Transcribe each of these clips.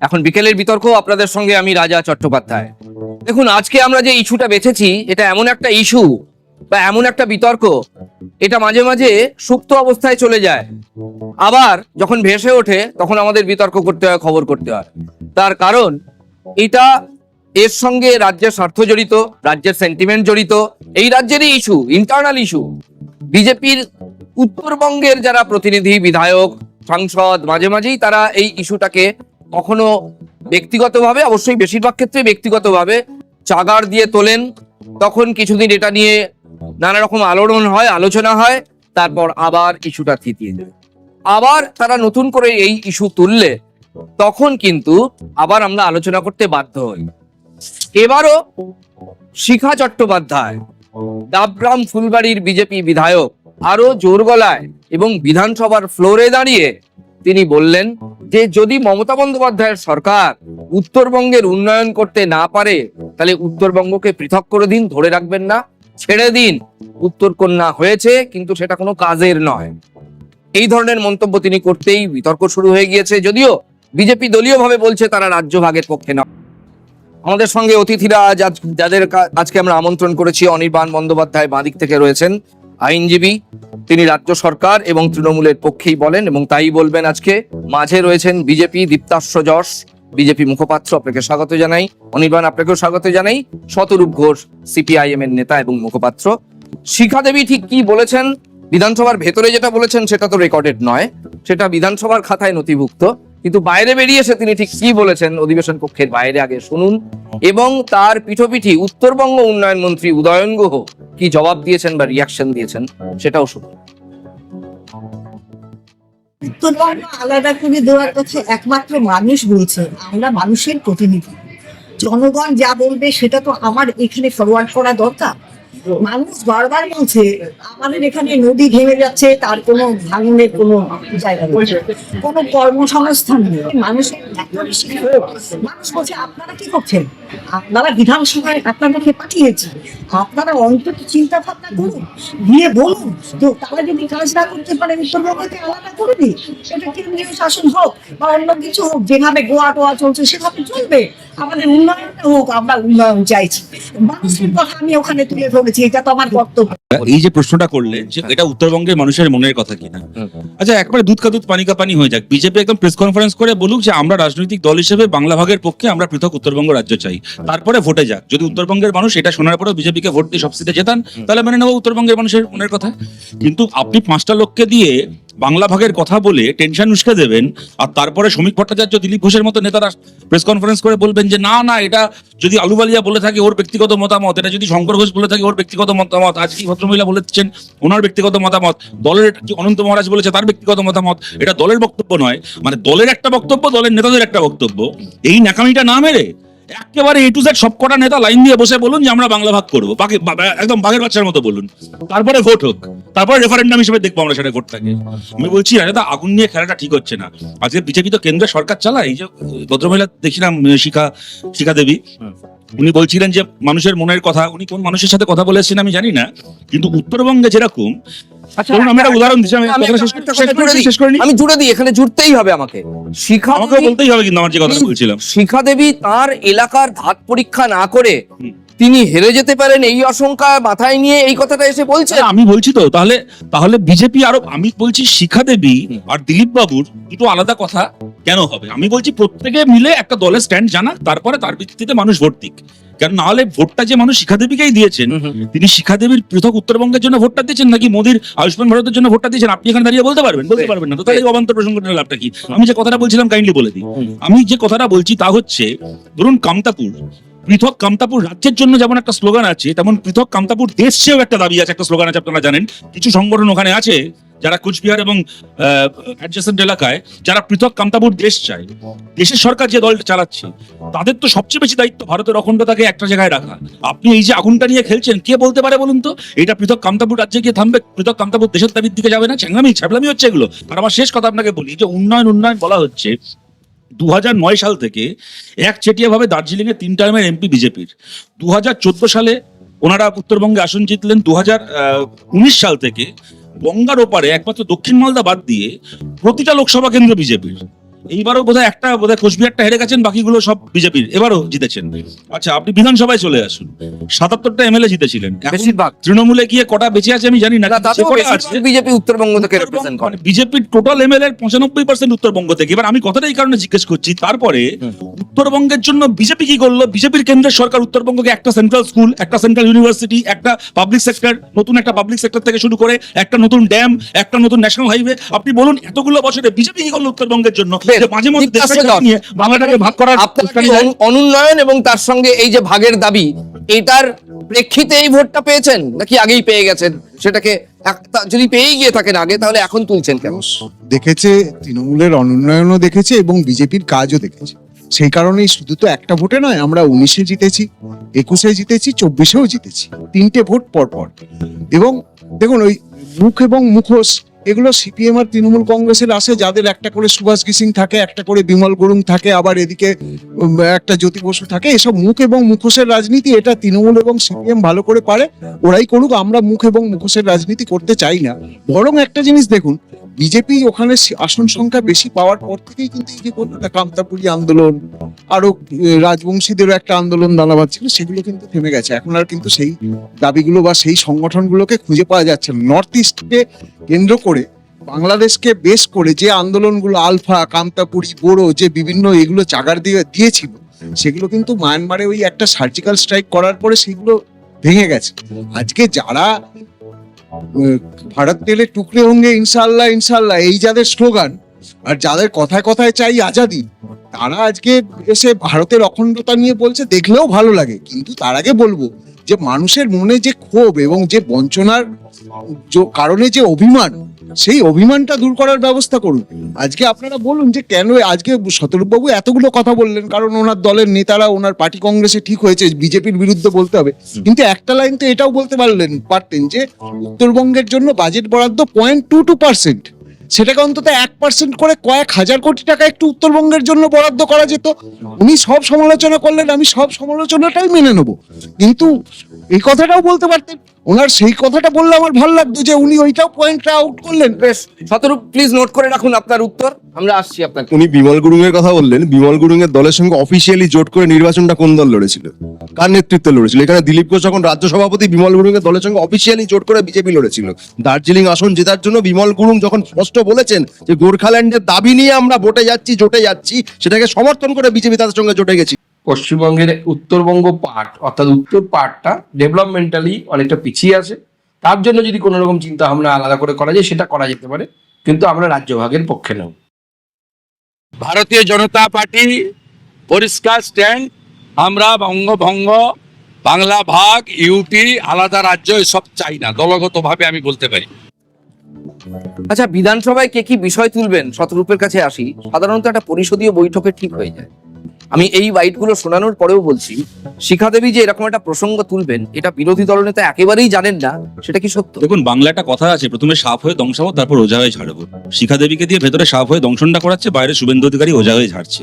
এখন বিকেলের বিতর্ক আপনাদের সঙ্গে আমি রাজা চট্টোপাধ্যায়। দেখুন, আজকে আমরা যে ইস্যুটা বেছেছি, এটা এমন একটা ইস্যু বা এমন একটা বিতর্ক, এটা মাঝে মাঝে সুপ্ত অবস্থায় চলে যায়। আবার যখন ভেসে ওঠে, তখন আমাদের বিতর্ক করতে হয়, খবর করতে হয়। তার কারণ, এটা এর সঙ্গে রাজ্যের স্বার্থ জড়িত, রাজ্যের সেন্টিমেন্ট জড়িত, এই রাজ্যেরই ইস্যু ইন্টারনাল ইস্যু। বিজেপির উত্তরবঙ্গের যারা প্রতিনিধি, বিধায়ক, সাংসদ, মাঝে মাঝেই তারা এই ইস্যুটাকে কখনো ব্যক্তিগতভাবে, অবশ্যই বেশিরভাগ ক্ষেত্রে ব্যক্তিগতভাবে চাগার দিয়ে তোলেন, তখন কিছুদিন এটা নিয়ে নানা রকম আলোড়ন হয়, আলোচনা হয়, তারপর আবার ইস্যুটা থিতিয়ে যায় আবার তারা নতুন করে এই ইস্যু তুললে, তখন কিন্তু আবার আমরা আলোচনা করতে বাধ্য হই। এবারও শিখা চট্টোপাধ্যায় ডাবগ্রাম ফুলবাড়ির বিজেপি বিধায়ক আরও জোর গলায় এবং বিধানসভার ফ্লোরে দাঁড়িয়ে তিনি বললেন যে যদি মমতা বন্দ্যোপাধ্যায়ের সরকার উত্তরবঙ্গের উন্নয়ন করতে না পারে, তাহলে উত্তরবঙ্গকে পৃথক করে দিন, ধরে রাখবেন না, ছেড়ে দিন। উত্তরকন্যা হয়েছে, কিন্তু সেটা কোনো কাজের নয়। এই ধরনের মন্তব্য তিনি করতেই বিতর্ক শুরু হয়ে গিয়েছে, যদিও বিজেপি দলীয়ভাবে বলছে তারা রাজ্য ভাগের পক্ষে না আমাদের সঙ্গে অতিথিরা যাদের আজকে আমরা আমন্ত্রণ করেছি, অনির্বাণ বন্দ্যোপাধ্যায় বাঁদিক থেকে রয়েছেন। আইনজীবী, তিনি রাজ্য সরকার এবং তৃণমূলের পক্ষেই বলেন এবং তাই বলবেন আজকে। মাঝে রয়েছেন বিজেপি দীপ্তাশ্র যশ বিজেপি মুখপাত্র, আপনাকে স্বাগত জানাই। অনির্বাণ, আপনাকেও স্বাগত জানাই। শতরূপ ঘোষ সিপিআইএম এর নেতা এবং মুখপাত্র। শিখা দেবী ঠিক কি বলেছেন? বিধানসভার ভেতরে যেটা বলেছেন সেটা তো রেকর্ডেড নয়। সেটা বিধানসভার খাতায় নথিভুক্ত। কিন্তু বাইরে বেরিয়ে এসে তিনি ঠিক কি বলেছেন অধিবেশন কক্ষের বাইরে আগে শুনুন। এবং তার পিঠোপিঠি উত্তরবঙ্গ উন্নয়ন মন্ত্রী উদয়ন গুহ কি জবাব দিয়েছেন বা রিয়াকশন দিয়েছেন সেটাও শুনুন। উত্তরবঙ্গ আলাদা করে দেওয়ার কথা একমাত্র মানুষ বলছে আমরা মানুষের প্রতিনিধি। জনগণ যা বলবে সেটা তো আমার এখানে ফরওয়ার্ড করা দরকার। মানুষ বারবার বলছে, আমাদের এখানে নদী ঘেমে যাচ্ছে, তার কোনো ভাঙনের কোনো জায়গা নেই। কোনো কর্মসংস্থান নেই। মানুষ মানুষ বলছে, আপনারা কি করছেন? আপনারা বিধানসভায় আপনাদেরকে পাঠিয়েছি আপনারা অন্তত চিন্তা ভাবনা করুন দিয়ে বলুন, যে তারা যদি কাজ না করতে পারে, উত্তরবঙ্গকে আলাদা করে দিই সেটা কেন্দ্রীয় শাসন হোক বা অন্য কিছু হোক, যেভাবে গোয়া টোয়া চলছে, সেভাবে চলবে। আমাদের উন্নয়নটা হোক, আমরা উন্নয়ন চাইছি। মানুষের কথা আমি ওখানে তুলে ধরেছি, এটা তো আমার কর্তব্য। এই যে প্রশ্নটা করলেন, যে এটা উত্তরবঙ্গের মানুষের মনের কথা কিনা। আচ্ছা একবারে দুধ কা দুধ, পানি কা পানি হয়ে যাক। বিজেপি একদম প্রেস কনফারেন্স করে বলুক যে আমরা রাজনৈতিক দল হিসেবে বাংলা ভাগের পক্ষে আমরা পৃথক উত্তরবঙ্গ রাজ্য চাই। তারপরে ভোটে যাক। যদি উত্তরবঙ্গের মানুষ এটা শোনার পরেও বিজেপিকে ভোট দিয়ে সব সিটে জেতান তাহলে মেনে নেব উত্তরবঙ্গের মানুষের মনের কথা। কিন্তু আপনি পাঁচটা লোককে দিয়ে বাংলা ভাগের কথা বলে টেনশন উস্কে দেবেন আর তারপরে শ্রমিক ভট্টাচার্য দিলীপ ঘোষের মতো নেতারা প্রেস কনফারেন্স করে বলবেন যে না না এটা যদি আলুবালিয়া বলে থাকে ওর ব্যক্তিগত মতামত এটা যদি শঙ্কর ঘোষ বলে থাকে ওর ব্যক্তিগত মতামত আজ কি ভদ্রমহিলা বলেছেন ওনার ব্যক্তিগত মতামত দলের কি অনন্ত মহারাজ বলেছে তার ব্যক্তিগত মতামত এটা দলের বক্তব্য নয় মানে দলের একটা বক্তব্য দলের নেতাদের একটা বক্তব্য এই ন্যাকামিটা না মেরে একেবারে এ টু জেড সবকটা নেতা লাইন দিয়ে বসে বলুন যে আমরা বাংলা ভাগ করব। বাকি একদম বাঘের বাচ্চার মতো বলুন। তারপরে ভোট হোক। তারপরে রেফারেন্ডাম হিসেবে দেখব আমরা সেটা ভোট থাকে। আমি বলছি, আরে দা আগুন নিয়ে খেলাটা ঠিক হচ্ছে না। আজকে বিজেপি তো কেন্দ্রের সরকার চালায়। এই যে ভদ্রমহিলা দেখছিলাম শিখা শিখা দেবী। উনি বলছিলেন যে মানুষের মনের কথা উনি কোন মানুষের সাথে কথা বলেছেন আমি জানি না কিন্তু উত্তরবঙ্গে যেরকম আচ্ছা ধরুন আমি জুড়ে দিই, এখানে জুড়তেই হবে আমাকে। শিখা আমাকে দেবী- বলতেই হবে কিন্তু আমার যে কথা বলছিলাম। শিখা দেবী তার এলাকার ধাত পরীক্ষা না করে। তিনি হেরে যেতে পারেন এই আশঙ্কা মাথায় নিয়ে এই কথাটা এসে বলছেন। আরে আমি বলছি তো তাহলে তাহলে বিজেপি আরও আমি বলছি শিখা দেবী আর দিলীপ বাবুর দুটো আলাদা কথা কেন হবে? আমি বলছি প্রত্যেকে মিলে একটা দলের স্ট্যান্ড জানাক তারপরে তার ভিত্তিতে মানুষ ভোট দিক। কারণ না হলে ভোটটা যে মানুষ শিখা দেবীকেই দিয়েছেন তিনি শিখা দেবীর পৃথক উত্তরবঙ্গের জন্য ভোটটা দিয়েছেন নাকি মোদির আয়ুষ্মান ভারতের জন্য ভোটটা দিয়েছেন? আপনি এখানে দাঁড়িয়ে বলতে পারবেন? বলতে পারবেন না তো তাহলে অবান্তর প্রসঙ্গটা লাভটা কি? আমি যে কথাটা বলছিলাম কাইন্ডলি বলে দিই। আমি যে কথাটা বলছি তা হচ্ছে ধরুন কামতাপুর পৃথক কামতাপুর রাজ্যের জন্য যেমন একটা স্লোগান আছে, তেমন পৃথক কামতাপুর দেশ চেয়েও একটা দাবি আছে, একটা স্লোগান আছে, আপনারা জানেন। কিছু সংগঠন ওখানে আছে, যারা কুচবিহার এবং এলাকায়, যারা পৃথক কামতাপুর দেশ চায়। দেশের সরকার যে দলটা চালাচ্ছে, তাদের তো সবচেয়ে বেশি দায়িত্ব ভারতের অখণ্ডতাকে একটা জায়গায় রাখা। আপনি এই যে আগুনটা নিয়ে খেলছেন, কে বলতে পারে বলুন তো? এটা পৃথক কামতাপুর রাজ্যে গিয়ে থামবে, পৃথক কামতাপুর দেশের দাবির দিকে যাবে না, চ্যাংলামি ছ্যাবলামি হচ্ছে এগুলো। আর আমার শেষ কথা আপনাকে বলি যে উন্নয়ন উন্নয়ন বলা হচ্ছে দু সাল থেকে এক ভাবে দার্জিলিং এ তিন টার্মের এমপি বিজেপির। দু হাজার চোদ্দ সালে ওনারা উত্তরবঙ্গে আসন জিতলেন। দু সাল থেকে গঙ্গার ওপারে একমাত্র দক্ষিণ মালদা বাদ দিয়ে প্রতিটা লোকসভা কেন্দ্র বিজেপির। এইবারও বোধহয় একটা বোধহয় কোচবিহারটা হেরে গেছেন বাকিগুলো সব বিজেপির। এবারও জিতেছেন। আচ্ছা আপনি বিধানসভায় চলে আসুন। সাতাত্তরটা এমএলএ জিতেছিলেন। বেশিরভাগ। তৃণমূলে গিয়ে কটা বেঁচে আছে আমি জানি না বিজেপি উত্তরবঙ্গ থেকে রিপ্রেজেন্ট করে বিজেপির টোটাল এমএলএ পঁচানব্বই পার্সেন্ট উত্তরবঙ্গ থেকে। এবার আমি কথাটা এই কারণে জিজ্ঞেস করছি তারপরে উত্তরবঙ্গের জন্য বিজেপি কি করল? বিজেপির কেন্দ্রের সরকার উত্তরবঙ্গকে একটা সেন্ট্রাল স্কুল একটা সেন্ট্রাল ইউনিভার্সিটি একটা পাবলিক সেক্টর নতুন একটা পাবলিক সেক্টর থেকে শুরু করে একটা নতুন ড্যাম একটা নতুন ন্যাশনাল হাইওয়ে আপনি বলুন এতগুলো বছরে বিজেপি কি করল উত্তরবঙ্গের জন্য? বাংলাটাকে ভাগ করার অনুন্নয়ন এবং তার সঙ্গে এই যে ভাগের দাবি এটার প্রেক্ষিতে এই ভোটটা পেয়েছেন? নাকি আগেই পেয়ে গেছেন? সেটাকে যদি পেয়েই গিয়ে থাকেন আগে তাহলে এখন তুলছেন কেন? দেখেছে তৃণমূলের অনুন্নয়নও দেখেছে এবং বিজেপির কাজও দেখেছে। সেই কারণেই শুধু তো একটা ভোটে নয় আমরা উনিশে জিতেছি একুশে জিতেছি চব্বিশেও জিতেছি। তিনটে ভোট পর পর এবং দেখুন ওই মুখ এবং মুখোশ এগুলো সিপিএম আর তৃণমূল কংগ্রেসের আসে যাদের একটা করে সুভাষ গিসিং থাকে, একটা করে বিমল গুরুং থাকে, আবার এদিকে একটা জ্যোতি বসু থাকে, এসব মুখ এবং মুখোশের রাজনীতি এটা তৃণমূল এবং সিপিএম ভালো করে পারে, ওরাই করুক, আমরা মুখ এবং মুখোশের রাজনীতি করতে চাই না। বরং একটা জিনিস দেখুন বিজেপি ওখানে আসন সংখ্যা বেশি পাওয়ার পর থেকেই কিন্তু এই যে বলল না কামতাপুরি আন্দোলন, আরও রাজবংশীদেরও একটা আন্দোলন দানাবাদ ছিল, সেগুলো কিন্তু থেমে গেছে। এখন আর কিন্তু সেই দাবিগুলো বা সেই সংগঠনগুলোকে খুঁজে পাওয়া যাচ্ছে নর্থ ইস্টকে কেন্দ্র করে, বাংলাদেশকে বেশ করে যে আন্দোলনগুলো আলফা কামতাপুরি বোরো, যে বিভিন্ন এগুলো চাগার দিয়ে, দিয়েছিল, সেগুলো কিন্তু মায়ানমারে ওই একটা সার্জিক্যাল স্ট্রাইক করার পরে সেগুলো ভেঙে গেছে। আজকে যারা ভারত তেলে টুকরে হোঙ্গে ইনশাল্লাহ ইনশাল্লাহ এই যাদের স্লোগান, আর যাদের কথায় কথায় চাই আজাদি, তারা আজকে এসে ভারতের অখণ্ডতা নিয়ে বলছে, দেখলেও ভালো লাগে। কিন্তু তার আগে বলব যে মানুষের মনে যে ক্ষোভ এবং যে বঞ্চনার কারণে যে অভিমান সেই অভিমানটা দূর করার ব্যবস্থা করুন। আজকে আপনারা বলুন যে কেন আজকে শতরূপবাবু এতগুলো কথা বললেন কারণ ওনার দলের নেতারা ওনার পার্টি কংগ্রেসে ঠিক হয়েছে বিজেপির বিরুদ্ধে বলতে হবে। কিন্তু একটা লাইন তো এটাও বলতে পারলেন পারতেন যে উত্তরবঙ্গের জন্য বাজেট বরাদ্দ পয়েন্ট টু টু পার্সেন্ট সেটাকে অন্তত এক পার্সেন্ট করে কয়েক হাজার কোটি টাকা একটু উত্তরবঙ্গের জন্য বরাদ্দ করা যেত। উনি সব সমালোচনা করলেন আমি সব সমালোচনাটাই মেনে নেব। কিন্তু এই কথাটাও বলতে পারতেন। ওনার সেই কথাটা বললে আমার ভালো লাগতো যে উনি ওইটাও পয়েন্টটা আউট করলেন। বেশ শতরূপ প্লিজ নোট করে রাখুন আপনার উত্তর। আমরা আসছি আপনার উনি বিমল গুরুং এর কথা বললেন। বিমল গুরুং এর দলের সঙ্গে অফিসিয়ালি জোট করে নির্বাচনটা কোন দল লড়েছিল? কার নেতৃত্বে লড়েছিল? এখানে দিলীপ ঘোষ যখন রাজ্য সভাপতি বিমল গুরুং এর দলের সঙ্গে অফিসিয়ালি জোট করে বিজেপি লড়েছিল। দার্জিলিং আসন জেতার জন্য বিমল গুরুং যখন স্পষ্ট বলেছেন যে গোর্খাল্যান্ডের দাবি নিয়ে আমরা ভোটে যাচ্ছি জোটে যাচ্ছি সেটাকে সমর্থন করে বিজেপি তাদের সঙ্গে জোটে গেছি পশ্চিমবঙ্গের উত্তরবঙ্গ পার্ট অর্থাৎ উত্তর পার্টটা ডেভেলপমেন্টালি অনেকটা পিছিয়ে আছে। তার জন্য যদি কোনো রকম চিন্তা ভাবনা আলাদা করে করা যায় সেটা করা যেতে পারে। কিন্তু আমরা রাজ্যভাগের পক্ষে নেব ভারতীয় জনতা পার্টি পরিষ্কার স্ট্যান্ড আমরা বঙ্গভঙ্গ বাংলা ভাগ ইউটি আলাদা রাজ্য এসব চাই না। দলগতভাবে আমি বলতে পারি। আচ্ছা বিধানসভায় কে কি বিষয় তুলবেন? শতরূপের কাছে আসি। সাধারণত একটা পরিষদীয় বৈঠকে ঠিক হয়ে যায়। আমি এই বাইটগুলো শোনানোর পরেও বলছি, শিখা দেবী যে এরকম একটা প্রসঙ্গ তুলবেন, এটা বিরোধী দলনেতা একেবারেই জানেন না, সেটা কি সত্য? দেখুন, বাংলা একটা কথা আছে, প্রথমে সাপ হয়ে দংশাবো তারপর ওজা হয়ে ঝাড়বো। শিখা দেবীকে দিয়ে ভেতরে সাপ হয়ে দংশনটা করাচ্ছে, বাইরে শুভেন্দু অধিকারী ওজা হয়ে ঝাড়ছে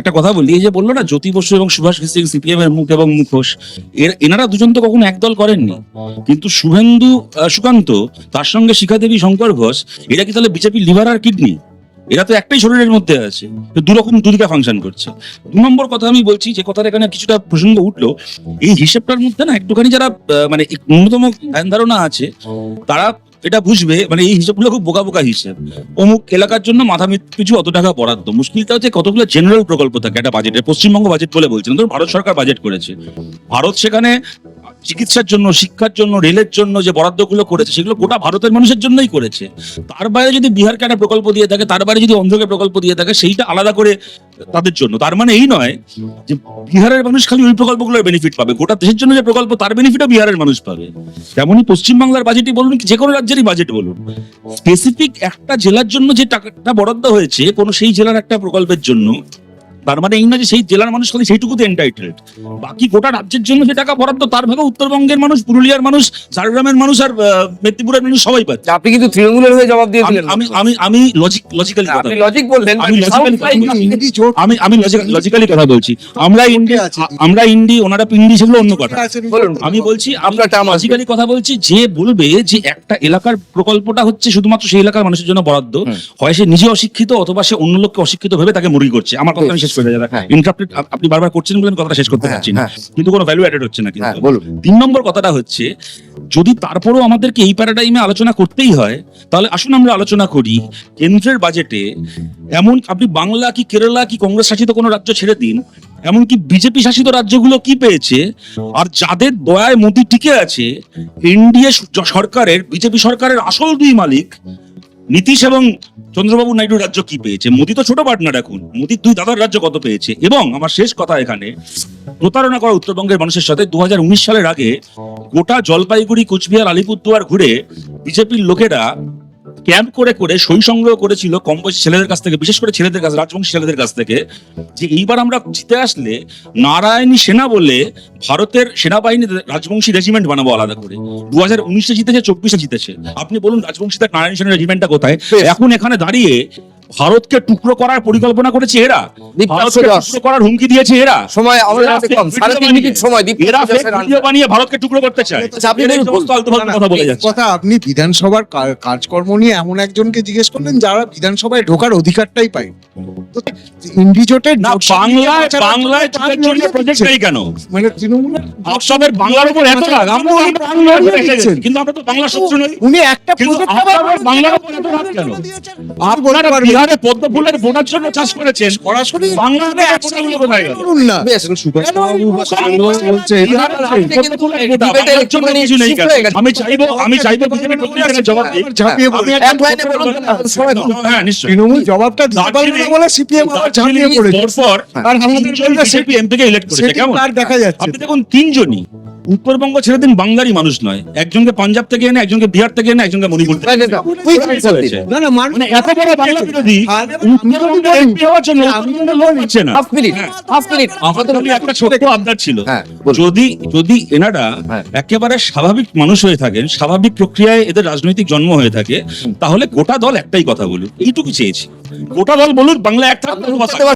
একটা কথা বলি, এই যে বলল না, জ্যোতি বসু এবং সুভাষ সিং সিপিএম এর মুখ এবং মুখোশ, এর এনারা দুজন তো কখনো একদল করেননি। কিন্তু শুভেন্দু সুকান্ত, তার সঙ্গে শিখা দেবী শঙ্কর ঘোষ, এরা কি তাহলে বিজেপি লিভার আর কিডনি? এরা তো একটাই শরীরের মধ্যে আছে। দু রকম দুদিকে ফাংশন করছে। দু নম্বর কথা আমি বলছি যে কথাটা এখানে কিছুটা প্রসঙ্গ উঠল, এই হিসেবটার মধ্যে না একটুখানি যারা মানে ন্যূনতম ধ্যান ধারণা আছে, তারা এটা বুঝবে মানে এই হিসাবগুলো খুব বোকা বোকা হিসেব। অমুক এলাকার জন্য মাথা পিছু অত টাকা বরাদ্দ। মুশকিলটা হচ্ছে কতগুলো জেনারেল প্রকল্প থাকে। একটা বাজেটে পশ্চিমবঙ্গ বাজেট বলে বলছেন ধরুন ভারত সরকার বাজেট করেছে। ভারত সেখানে চিকিৎসার জন্য, শিক্ষার জন্য, রেলের জন্য যে বরাদ্দগুলো করেছে, সেগুলো গোটা ভারতের মানুষের জন্যই করেছে। তার বাইরে যদি বিহারকে একটা প্রকল্প দিয়ে থাকে, তার বাইরে যদি অন্ধ্রকে প্রকল্প দিয়ে থাকে, সেইটা আলাদা করে তাদের জন্য। তার মানে এই নয় যে বিহারের মানুষ খালি ওই প্রকল্পগুলোর বেনিফিট পাবে। গোটা দেশের জন্য যে প্রকল্প, তার বেনিফিটও বিহারের মানুষ পাবে। তেমনই পশ্চিমবাংলার বাজেটই বলুন যে কোনো রাজ্যেরই বাজেট বলুন। স্পেসিফিক একটা জেলার জন্য যে টাকাটা বরাদ্দ হয়েছে, কোনো সেই জেলার একটা প্রকল্পের জন্য তার মানে এই না যে সেই জেলার মানুষ খালি সেইটুকুতে এন্টাইটেড বাকি গোটা রাজ্যের জন্য যে টাকা বরাদ্দ তার ভাগে উত্তরবঙ্গের মানুষ পুরুলিয়ার মানুষ ঝাড়গ্রামের মানুষ আর মেদিনীপুরের মানুষ সবাই পাচ্ছে। আপনি কিন্তু তৃণমূলের হয়ে জবাব দিয়ে আমি দিলেন। আমি আমি আমি লজিক লজিক্যালি কথা আপনি লজিক বললেন। আমি like- আমি আমি লজিক্যালি কথা বলছি। আমরা ইন্ডি আছে। আমরা ইন্ডি ওনারা পিন্ডি সেগুলো অন্য কথা। আমি বলছি আমরা লজিক্যালি কথা বলছি যে বলবে যে একটা এলাকার প্রকল্পটা হচ্ছে শুধুমাত্র সেই এলাকার মানুষের জন্য বরাদ্দ হয় সে নিজে অশিক্ষিত অথবা সে অন্য লোককে অশিক্ষিত ভেবে তাকে মুরগি করছে। আমার কথা আমি শেষ করে যাই হ্যাঁ। আপনি বারবার করছেন কথাটা শেষ করতে হ্যাঁ, পারছি না হ্যাঁ। কিন্তু কোনো ভ্যালু অ্যাডেড হচ্ছে না কিন্তু তিন নম্বর কথাটা হচ্ছে যদি তারপরেও আমাদেরকে এই প্যারাডাইমে আলোচনা করতেই হয় তাহলে আসুন আমরা আলোচনা করি কেন্দ্রের বাজেটে এমন আপনি বাংলা কি কেরালা কি কংগ্রেস শাসিত কোনো রাজ্য ছেড়ে দিন এমনকি বিজেপি শাসিত রাজ্যগুলো কি পেয়েছে আর যাদের দয়ায় মোদি টিকে আছে এনডিএ সরকারের বিজেপি সরকারের আসল দুই মালিক নীতিশ এবং চন্দ্রবাবু নাইডু রাজ্য কি পেয়েছে? মোদি তো ছোট পার্টনার এখন। মোদির দুই দাদার রাজ্য কত পেয়েছে? এবং আমার শেষ কথা এখানে, প্রতারণা করা উত্তরবঙ্গের মানুষের সাথে দু হাজার উনিশ সালের আগে গোটা জলপাইগুড়ি, কুচবিহার, আলিপুরদুয়ার ঘুরে বিজেপির লোকেরা ক্যাম্প করে করে সই সংগ্রহ করেছিল কম বয়সী ছেলেদের কাছ থেকে বিশেষ করে ছেলেদের কাছ রাজবংশী ছেলেদের কাছ থেকে যে এইবার আমরা জিতে আসলে নারায়ণী সেনা বলে ভারতের সেনাবাহিনী রাজবংশী রেজিমেন্ট বানাবো আলাদা করে। দু হাজার উনিশে জিতেছে চব্বিশে জিতেছে। আপনি বলুন রাজবংশী তার নারায়ণী সেনা রেজিমেন্টটা কোথায়? এখন এখানে দাঁড়িয়ে ভারতকে টুকরো করার পরিকল্পনা করেছে এরা। ভারতকে টুকরো করার হুমকি দিয়েছে এরা। সময় আমাদের এরা কম। সাড়ে তিন মিনিট সময় দীপ্ত এরা video বানিয়ে ভারতকে টুকরো করতে চায়। আচ্ছা, আপনি কথা বলে যাচ্ছে। কথা আপনি বিধানসভার কাজকর্ম নিয়ে এমন একজনকে জিজ্ঞেস করলেন যারা বিধানসভায় ঢোকার অধিকারটাই পায়। ইন্ডিজোটের না বাংলায় বাংলায় তাদের জন্য প্রজেক্ট নেই কেন? মানে তৃণমূলের আপনাদের বাংলার উপর এত রাগ। আমরা উপর এসে কিন্তু আমরা তো বাংলা শত্রু নই। উনি একটা আবার বাংলার উপর এত রাগ কেন? আর বলতে আপনারা বিহারে পদ্ম ফুলের বোনার জন্য চাষ করেছেন। সরাসরি বাংলার পোনাগুলো কোথায় গেল। করুন না। বলছে কিছু নেই কেন? shift হয়ে গেছে। আমি চাইব আমি চাইব জবাব দিক এক লাইনে বলুন কেন? হ্যাঁ নিশ্চয়ই। তৃণমূল জবাবটা দিতে পারবে না বলে সিপিএম আবার ঝাঁপিয়ে পড়েছে। পরপর আর আমাদের ইলেক্ট করেছে কেমন? আর দেখা যাচ্ছে? আপনি দেখুন তিনজনই উত্তরবঙ্গ ছেড়ে দিন বাংলারই মানুষ নয়। একজনকে পাঞ্জাব থেকে এনে একজনকে বিহার থেকে এনে একজনকে মণিপুর থেকে মানে এত বড় বাংলা বিরোধী আমাদের খালি একটা আবদার ছিল। হ্যাঁ, যদি যদি এনারা হ্যাঁ। একেবারে স্বাভাবিক মানুষ হয়ে থাকেন স্বাভাবিক প্রক্রিয়ায় এদের রাজনৈতিক জন্ম হয়ে থাকে তাহলে গোটা দল একটাই কথা বলুন এইটুকু চেয়েছি। গোটা দল বলুন বাংলা এক থাকবে